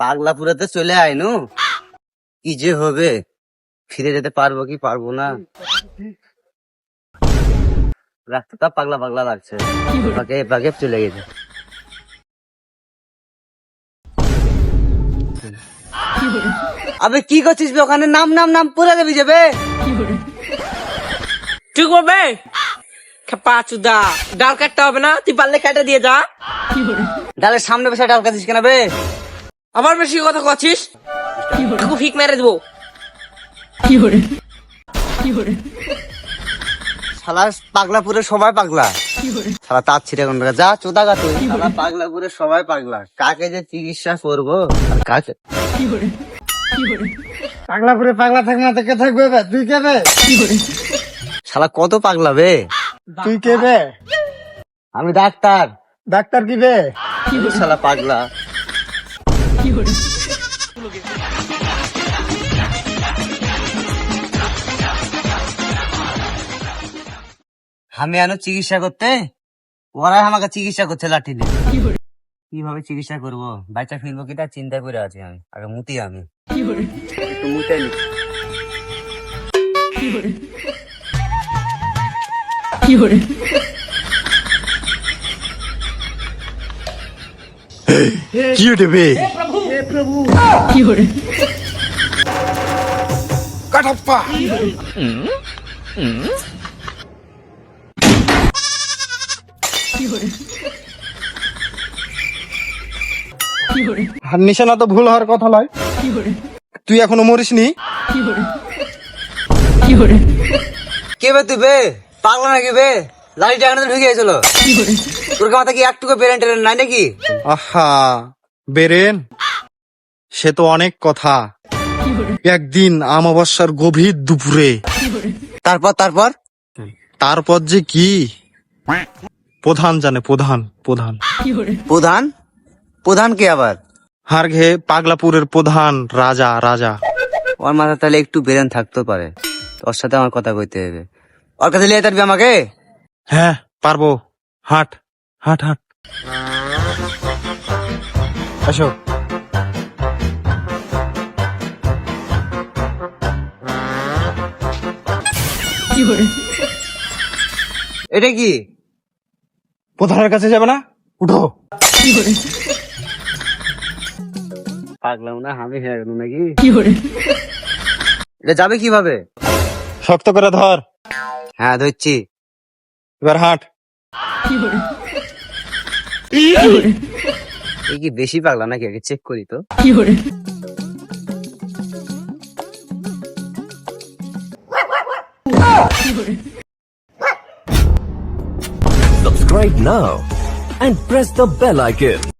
পাগলাপুরাতে চলে আয় আইনু কি যে হবে? ফিরে যেতে পারব কি পারব না? রাস্তাটা পাগলা পাগলা লাগছে। পাকে পাকে চলে গেছে। আবে কি করছিস ওখানে? নাম নাম নাম পুরা দেবি যাবে ঠিক হবে খেপা চুদা। ডাল কাটতে হবে না? তুই পারলে কেটে দিয়ে যা। ডালের সামনে বসে ডাল কাছিস কেন বে? আবার বেশি কথা কছিস ফিক মেরে দেবো। শালা পাগলাপুরে সবাই পাগলা। শালা তার ছিটে কোন যা চোদা গা তুই। শালা পাগলাপুরে সবাই পাগলা। কাকে যে চিকিৎসা করব? আর কাকে? পাগলাপুরে পাগলা থাকবে না কে থাকবে বে? তুই কে বে? শালা কত পাগলা বে? তুই কে বে? আমি ডাক্তার। ডাক্তার কি বে? শালা পাগলা। আমি আনো চিকিৎসা করতে? ওরাই আমাকে চিকিৎসা করছে লাঠি দিয়ে। কীভাবে চিকিৎসা করব? বাচ্চা ফিরবো কিটা চিন্তা করে আছি আমি। আগে মুতি আমি। নি কি কাটাপ্পা! আর নিশানা তো ভুল হওয়ার কথা নয় তুই এখনও মরিসনি? কে বে তুই বে? পাগলা নাকি বে? লাঠি টাকানো ঢুকে গেছিল। তোর মাথা কি একটুকু বেরেন টেরেন নাই নাকি? আহা বেরেন? সে তো অনেক কথা। একদিন আমাবস্যার গভীর দুপুরে। তারপর তারপর? তারপর যে কি? প্রধান জানে প্রধান প্রধান। প্রধান? প্রধান কে আবার? হার ঘে পাগলাপুরের প্রধান রাজা রাজা। ওর মাথা তাহলে একটু বেরেন থাকতে পারে। ওর সাথে আমার কথা কইতে হবে। ওর কাছে লিয়ে তারবি আমাকে? হ্যাঁ পারব। হাট। হাট হাট। আসো। এটা কি? প্রধানের কাছে যাবে না? উঠো। পাগলাম না আমি হয়ে গেল নাকি? এটা যাবে কীভাবে? শক্ত করে ধর। হ্যাঁ ধরছি। এবার হাট। কি বেশি পাগলা নাকি আগে চেক করি তো Subscribe now and press the bell icon.